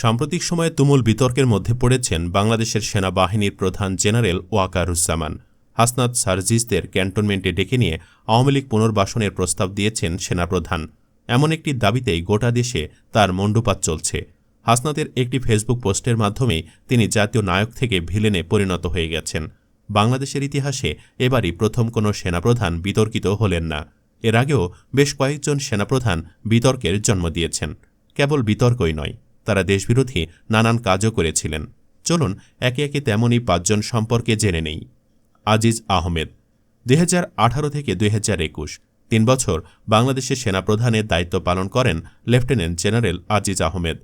সাম্প্রতিক সময়ে তুমুল বিতর্কের মধ্যে পড়েছেন বাংলাদেশের সেনাবাহিনীর প্রধান জেনারেল ওয়াকারুজ্জামান। হাসনাত সার্জিসদের ক্যান্টনমেন্টে ডেকে নিয়ে আওয়ামী লীগ পুনর্বাসনের প্রস্তাব দিয়েছেন সেনাপ্রধান। এমন একটি দাবিতেই গোটা দেশে তার মণ্ডুপাত চলছে। হাসনাতের একটি ফেসবুক পোস্টের মাধ্যমেই তিনি জাতীয় নায়ক থেকে ভিলেনে পরিণত হয়ে গেছেন। বাংলাদেশের ইতিহাসে এবারই প্রথম কোনো সেনাপ্রধান বিতর্কিত হলেন না। এর আগেও বেশ কয়েকজন সেনাপ্রধান বিতর্কের জন্ম দিয়েছেন। কেবল বিতর্কই নয়। তারা দেশবিরোধী নানান কাজও করেছিলেন। চলুন, একে একে তেমনই পাঁচজন সম্পর্কে জেনে নেই। আজিজ আহমেদ, দুই হাজার আঠারো থেকে দুই তিন বছর বাংলাদেশের সেনাপ্রধানের দায়িত্ব পালন করেন lieutenant general Aziz Ahmed.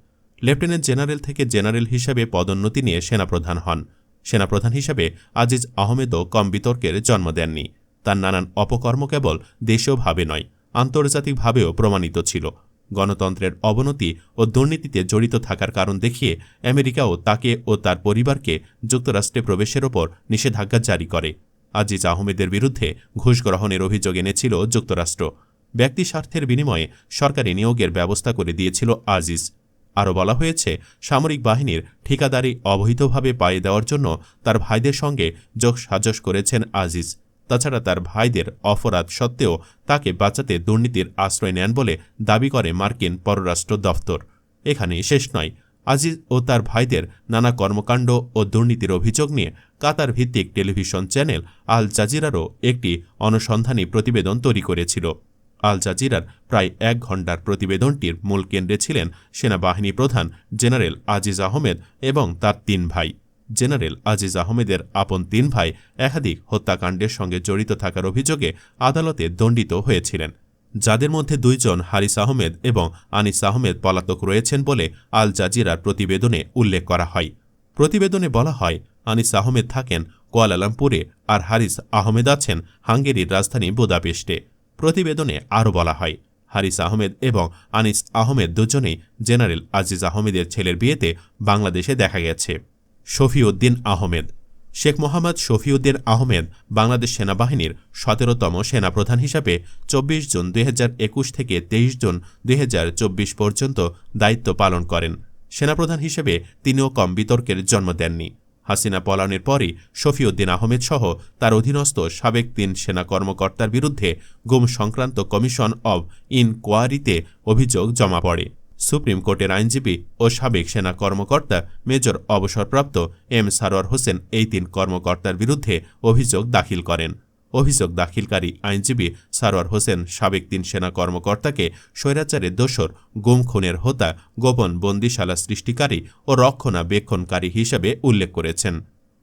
Lieutenant general থেকে জেনারেল হিসাবে পদোন্নতি নিয়ে সেনাপ্রধান হন। সেনাপ্রধান হিসাবে আজিজ আহমেদও কম বিতর্কের জন্ম দেননি। তার নানান অপকর্ম কেবল দেশীয়ভাবে নয়, আন্তর্জাতিকভাবেও প্রমাণিত ছিল। গণতন্ত্রের অবনতি ও দুর্নীতিতে জড়িত থাকার কারণ দেখিয়ে আমেরিকাও তাকে ও তার পরিবারকে যুক্তরাষ্ট্রে প্রবেশের ওপর নিষেধাজ্ঞা জারি করে। আজিজ আহমেদের বিরুদ্ধে ঘুষ গ্রহণের অভিযোগ এনেছিল যুক্তরাষ্ট্র। ব্যক্তি স্বার্থের বিনিময়ে সরকারি নিয়োগের ব্যবস্থা করে দিয়েছিল আজিজ। আরও বলা হয়েছে, সামরিক বাহিনীর ঠিকাদারি অবৈধভাবে পায়ে দেওয়ার জন্য তার ভাইদের সঙ্গে যোগ সাজস করেছেন আজিজ। তাছাড়া তার ভাইদের অপরাধ সত্ত্বেও তাকে বাঁচাতে দুর্নীতির আশ্রয় নেন বলে দাবি করে মার্কিন পররাষ্ট্র দফতর। এখানে শেষ নয়। আজিজ ও তার ভাইদের নানা কর্মকাণ্ড ও দুর্নীতির অভিযোগ নিয়ে কাতার ভিত্তিক টেলিভিশন চ্যানেল আল জাজিরারও একটি অনুসন্ধানী প্রতিবেদন তৈরি করেছিল। আল জাজিরার প্রায় এক ঘণ্টার প্রতিবেদনটির মূল কেন্দ্রে ছিলেন সেনাবাহিনী প্রধান জেনারেল আজিজ আহমেদ এবং তার তিন ভাই। জেনারেল আজিজ আহমেদের আপন তিন ভাই একাধিক হত্যাকাণ্ডের সঙ্গে জড়িত থাকার অভিযোগে আদালতে দণ্ডিত হয়েছিলেন। যাদের মধ্যে দুইজন হারিস আহমেদ এবং আনিস আহমেদ পলাতক রয়েছেন বলে আল জাজিরার প্রতিবেদনে উল্লেখ করা হয়। প্রতিবেদনে বলা হয়, আনিস আহমেদ থাকেন কোয়ালালামপুরে আর হারিস আহমেদ আছেন হাঙ্গেরির রাজধানী বুদাপেস্টে। প্রতিবেদনে আরও বলা হয়, হারিস আহমেদ এবং আনিস আহমেদ দুজনেই জেনারেল আজিজ আহমেদের ছেলের বিয়েতে বাংলাদেশে দেখা গেছে। শফিউদ্দিন আহমেদ। শেখ মোহাম্মদ শফিউদ্দিন আহমেদ বাংলাদেশ সেনাবাহিনীর সতেরোতম সেনাপ্রধান হিসাবে চব্বিশ জুন দুই হাজার একুশ থেকে তেইশ জুন দুই হাজার চব্বিশ পর্যন্ত দায়িত্ব পালন করেন। সেনাপ্রধান হিসেবে তিনিও কম বিতর্কের জন্ম দেননি। হাসিনা পলানের পরই শফিউদ্দিন আহমেদ সহ তার অধীনস্থ সাবেক তিন সেনা কর্মকর্তার বিরুদ্ধে গুম সংক্রান্ত কমিশন অব ইনকোয়ারিতে অভিযোগ জমা পড়ে। সুপ্রিম কোর্টের আইনজীবী ও সাবেক সেনা কর্মকর্তা মেজর অবসরপ্রাপ্ত এম সারোয়ার হোসেন এই তিন কর্মকর্তার বিরুদ্ধে অভিযোগ দাখিল করেন। অভিযোগ দাখিলকারী আইনজীবী সারোয়ার হোসেন সাবেক তিন সেনা কর্মকর্তাকে স্বৈরাচারের দোসর গুম, খুনের হোতা, গোপন বন্দিশালা সৃষ্টিকারী ও রক্ষণাবেক্ষণকারী হিসেবে উল্লেখ করেছেন।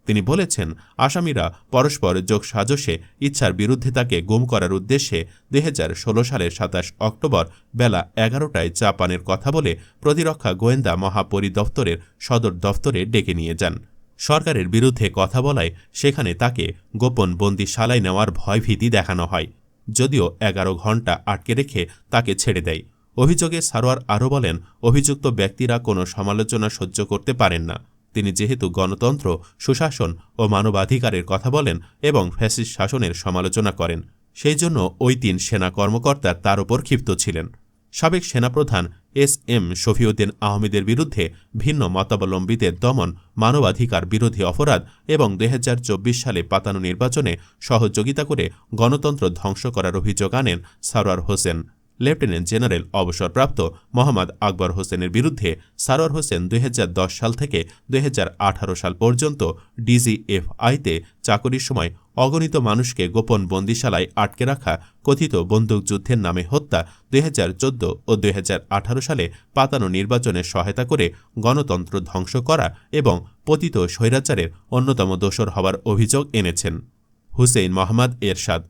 তিনি বলেছেন, আসামিরা পরস্পর যোগ সাজসে ইচ্ছার বিরুদ্ধে তাকে গুম করার উদ্দেশ্যে দুই হাজার ষোলো সালের সাতাশ অক্টোবর বেলা এগারোটায় জাপানের কথা বলে প্রতিরক্ষা গোয়েন্দা মহাপরিদপ্তরের সদর দফতরে ডেকে নিয়ে যান। সরকারের বিরুদ্ধে কথা বলায় সেখানে তাকে গোপন বন্দিশালায় নেওয়ার ভয়ভীতি দেখানো হয়, যদিও এগারো ঘণ্টা আটকে রেখে তাকে ছেড়ে দেয়। অভিযোগে সারোয়ার আরও বলেন, অভিযুক্ত ব্যক্তিরা কোনো সমালোচনা সহ্য করতে পারেন না। তিনি যেহেতু গণতন্ত্র, সুশাসন ও মানবাধিকারের কথা বলেন এবং ফ্যাসিস শাসনের সমালোচনা করেন, সেই জন্য ওই তিন সেনা কর্মকর্তা তার ওপর ক্ষিপ্ত ছিলেন। সাবেক সেনাপ্রধান এস এম শফিউদ্দিন আহমেদের বিরুদ্ধে ভিন্ন মতাবলম্বীদের দমন, মানবাধিকার বিরোধী অপরাধ এবং দু হাজার চব্বিশ সালে পাতানো নির্বাচনে সহযোগিতা করে গণতন্ত্র ধ্বংস করার অভিযোগ আনেন সারোয়ার হোসেন। লেফটেন্যান্ট জেনারেল অবসরপ্রাপ্ত মোহাম্মদ আকবর হোসেনের বিরুদ্ধে সারোয়ার হোসেন দুই হাজার দশ সাল থেকে দুই হাজার আঠারো সাল পর্যন্ত ডিজিএফআইতে চাকরির সময় অগণিত মানুষকে গোপন বন্দিশালায় আটকে রাখা, কথিত বন্দুকযুদ্ধের নামে হত্যা দুই হাজার চোদ্দ ও দুই হাজার আঠারো সালে পাতানো নির্বাচনে সহায়তা করে গণতন্ত্র ধ্বংস করা এবং পতিত স্বৈরাচারের অন্যতম দোষর হওয়ার অভিযোগ এনেছেন। হুসেইন মোহাম্মদ এরশাদ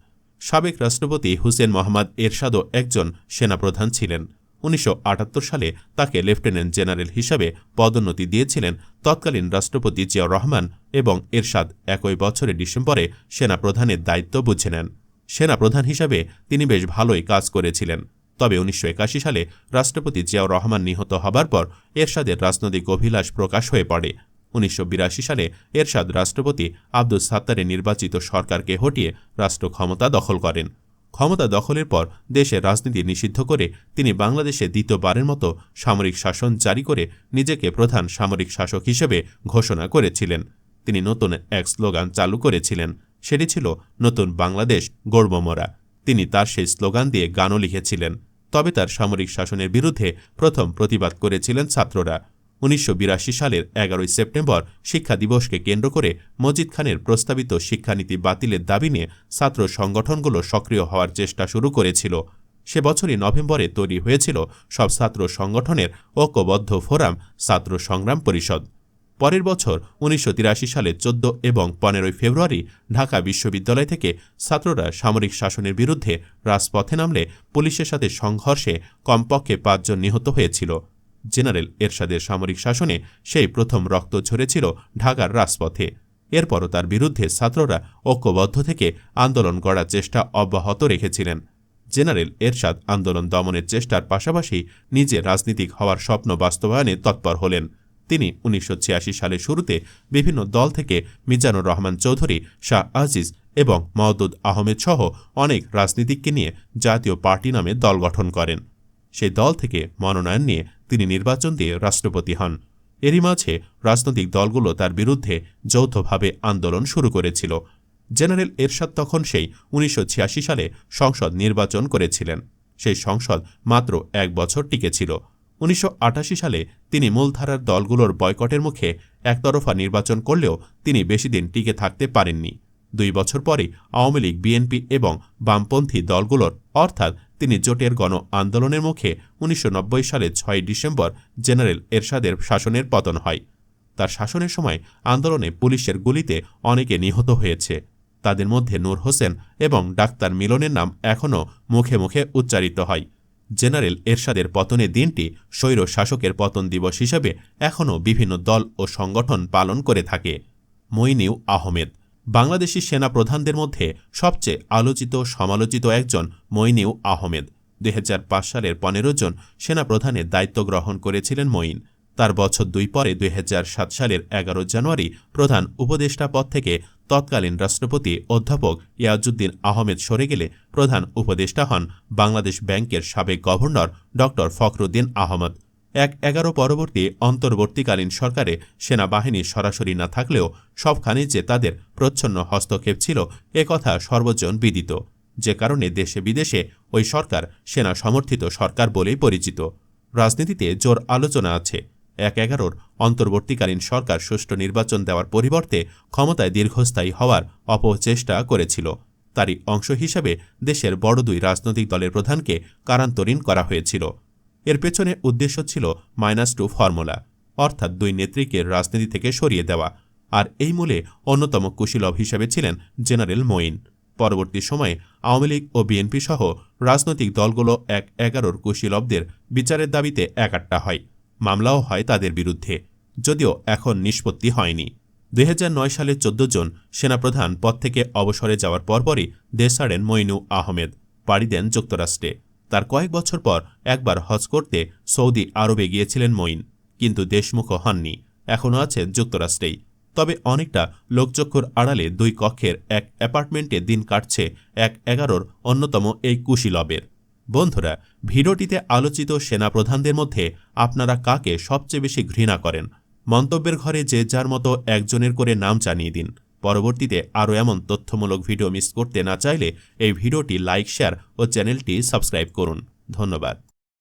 সাবেক রাষ্ট্রপতি হুসেন মোহাম্মদ এরশাদও একজন সেনাপ্রধান ছিলেন। উনিশশো আটাত্তর সালে তাকে লেফটেন্যান্ট জেনারেল হিসাবে পদোন্নতি দিয়েছিলেন তৎকালীন রাষ্ট্রপতি জিয়াউর রহমান এবং এরশাদ একই বছরের ডিসেম্বরে সেনাপ্রধানের দায়িত্ব বুঝে নেন সেনাপ্রধান হিসাবে তিনি বেশ ভালোই কাজ করেছিলেন। তবে উনিশশো একাশি সালে রাষ্ট্রপতি জিয়াউর রহমান নিহত হবার পর এরশাদের রাজনৈতিক অভিলাষ প্রকাশ হয়ে পড়ে। উনিশশো বিরাশি সালে এরশাদ রাষ্ট্রপতি আব্দুল সাত্তারের নির্বাচিত সরকারকে হটিয়ে রাষ্ট্র ক্ষমতা দখল করেন। ক্ষমতা দখলের পর দেশের রাজনীতি নিষিদ্ধ করে তিনি বাংলাদেশে দ্বিতীয়বারের মতো সামরিক শাসন জারি করে নিজেকে প্রধান সামরিক শাসক হিসেবে ঘোষণা করেছিলেন। তিনি নতুন এক স্লোগান চালু করেছিলেন, সেটি ছিল নতুন বাংলাদেশ গর্বমরা তিনি তার সেই স্লোগান দিয়ে গানও লিখেছিলেন। তবে তার সামরিক শাসনের বিরুদ্ধে প্রথম প্রতিবাদ করেছিলেন ছাত্ররা। উনিশশো বিরাশি সালের এগারোই সেপ্টেম্বর শিক্ষা দিবসকে কেন্দ্র করে মজিদ খানের প্রস্তাবিত শিক্ষানীতি বাতিলের দাবি নিয়ে ছাত্র সংগঠনগুলো সক্রিয় হওয়ার চেষ্টা শুরু করেছিল। সে বছরই নভেম্বরে তৈরি হয়েছিল সব ছাত্র সংগঠনের ঐক্যবদ্ধ ফোরাম ছাত্র সংগ্রাম পরিষদ। পরের বছর উনিশশো সালে চোদ্দ এবং পনেরোই ফেব্রুয়ারি ঢাকা বিশ্ববিদ্যালয় থেকে ছাত্ররা সামরিক শাসনের বিরুদ্ধে রাজপথে নামলে পুলিশের সাথে সংঘর্ষে কমপক্ষে পাঁচজন নিহত হয়েছিল। জেনারেল এরশাদের সামরিক শাসনে সেই প্রথম রক্ত ঝরেছিল ঢাকার রাজপথে। এরপরও তার বিরুদ্ধে ছাত্ররা ঐক্যবদ্ধ থেকে আন্দোলন গড়ার চেষ্টা অব্যাহত রেখেছিলেন। জেনারেল এরশাদ আন্দোলন দমনের চেষ্টার পাশাপাশি নিজে রাজনীতিক হওয়ার স্বপ্ন বাস্তবায়নে তৎপর হলেন। তিনি উনিশশো ছিয়াশি সালের শুরুতে বিভিন্ন দল থেকে মিজানুর রহমান চৌধুরী, শাহ আজিজ এবং মওদুদ আহমেদ সহ অনেক রাজনীতিককে নিয়ে জাতীয় পার্টি নামে দল গঠন করেন। সেই দল থেকে মনোনয়ন নিয়ে তিনি নির্বাচন দিয়ে রাষ্ট্রপতি হন। এরই মাঝে রাজনৈতিক দলগুলো তার বিরুদ্ধে যৌথভাবে আন্দোলন শুরু করেছিল। জেনারেল এরশাদ তখন সেই উনিশশো ছিয়াশি সালে সংসদ নির্বাচন করেছিলেন। সেই সংসদ মাত্র এক বছর টিকেছিল উনিশশো আটাশি সালে তিনি মূলধারার দলগুলোর বয়কটের মুখে একতরফা নির্বাচন করলেও তিনি বেশিদিন টিকে থাকতে পারেননি। দুই বছর পরে আওয়ামী লীগ, বিএনপি এবং বামপন্থী দলগুলোর অর্থাৎ তিনি জোটের গণ আন্দোলনের মুখে উনিশশো সালে ছয় ডিসেম্বর জেনারেল এরশাদের শাসনের পতন হয়। তার শাসনের সময় আন্দোলনে পুলিশের গুলিতে অনেকে নিহত হয়েছে। তাদের মধ্যে নূর হোসেন এবং ডাক্তার মিলনের নাম এখনও মুখে মুখে উচ্চারিত হয়। জেনারেল এরশাদের পতনের দিনটি স্বৈর শাসকের পতন দিবস হিসেবে এখনও বিভিন্ন দল ও সংগঠন পালন করে থাকে। মইনিউ আহমেদ বাংলাদেশি সেনা প্রধানদের মধ্যে সবচেয়ে আলোচিত সমালোচিত একজন মইনিউ আহমেদ। দুই হাজার পাঁচ সালের পনেরো জন সেনা প্রধানের দায়িত্ব গ্রহণ করেছিলেন মঈন। তার বছর দুই পরে দুই হাজার সাত সালের এগারো জানুয়ারি প্রধান উপদেষ্টা পদ থেকে তৎকালীন রাষ্ট্রপতি অধ্যাপক ইয়াজুদ্দিন আহমেদ সরে গেলে প্রধান উপদেষ্টা হন বাংলাদেশ ব্যাংকের সাবেক গভর্নর ড ফখরুদ্দিন আহমদ। এক এগারো পরবর্তী অন্তর্বর্তীকালীন সরকারে সেনাবাহিনী সরাসরি না থাকলেও সবখানে যে তাদের প্রচ্ছন্ন হস্তক্ষেপ ছিল, এ কথা সর্বজন বিদিত। যে কারণে দেশে বিদেশে ওই সরকার সেনা সমর্থিত সরকার বলেই পরিচিত। রাজনীতিতে জোর আলোচনা আছে। এক এগারোর অন্তর্বর্তীকালীন সরকার সুষ্ঠু নির্বাচন দেওয়ার পরিবর্তে ক্ষমতায় দীর্ঘস্থায়ী হওয়ার অপচেষ্টা করেছিল। তারই অংশ হিসেবে দেশের বড় দুই রাজনৈতিক দলের প্রধানকে কারান্তরীণ করা হয়েছিল। এর পেছনে উদ্দেশ্য ছিল মাইনাস টু ফর্মুলা, অর্থাৎ দুই নেত্রীকে রাজনীতি থেকে সরিয়ে দেওয়া, আর এই মূলে অন্যতম কুশীলভ হিসেবে ছিলেন জেনারেল মঈন। পরবর্তী সময়ে আওয়ামী লীগ ও বিএনপি সহ রাজনৈতিক দলগুলো এক এগারোর কুশীলবদের বিচারের দাবিতে একাট্টা হয়, মামলাও হয় তাদের বিরুদ্ধে, যদিও এখন নিষ্পত্তি হয়নি। দু হাজার নয় সালে চোদ্দ জন সেনাপ্রধান পদ থেকে অবসরে যাওয়ার পরপরই দেশ ছাড়েন মইনু আহমেদ, পাড়ি দেন যুক্তরাষ্ট্রে। তার কয়েক বছর পর একবার হজ করতে সৌদি আরবে গিয়েছিলেন মঈন। কিন্তু দেশমুখ হননি, এখনও আছেন যুক্তরাষ্ট্রেই। তবে অনেকটা লোকচক্ষুর আড়ালে দুই কক্ষের এক অ্যাপার্টমেন্টে দিন কাটছে এক এগারোর অন্যতম এই কুশীলবের। বন্ধুরা, ভিডিওটিতে আলোচিত সেনাপ্রধানদের মধ্যে আপনারা কাকে সবচেয়ে বেশি ঘৃণা করেন? মন্তব্যের ঘরে যে যার মতো একজনের করে নাম জানিয়ে দিন। পরবর্তীতে আরও এমন তথ্যমূলক ভিডিও মিস করতে না চাইলে এই ভিডিওটি লাইক, শেয়ার ও চ্যানেলটি সাবস্ক্রাইব করুন। ধন্যবাদ।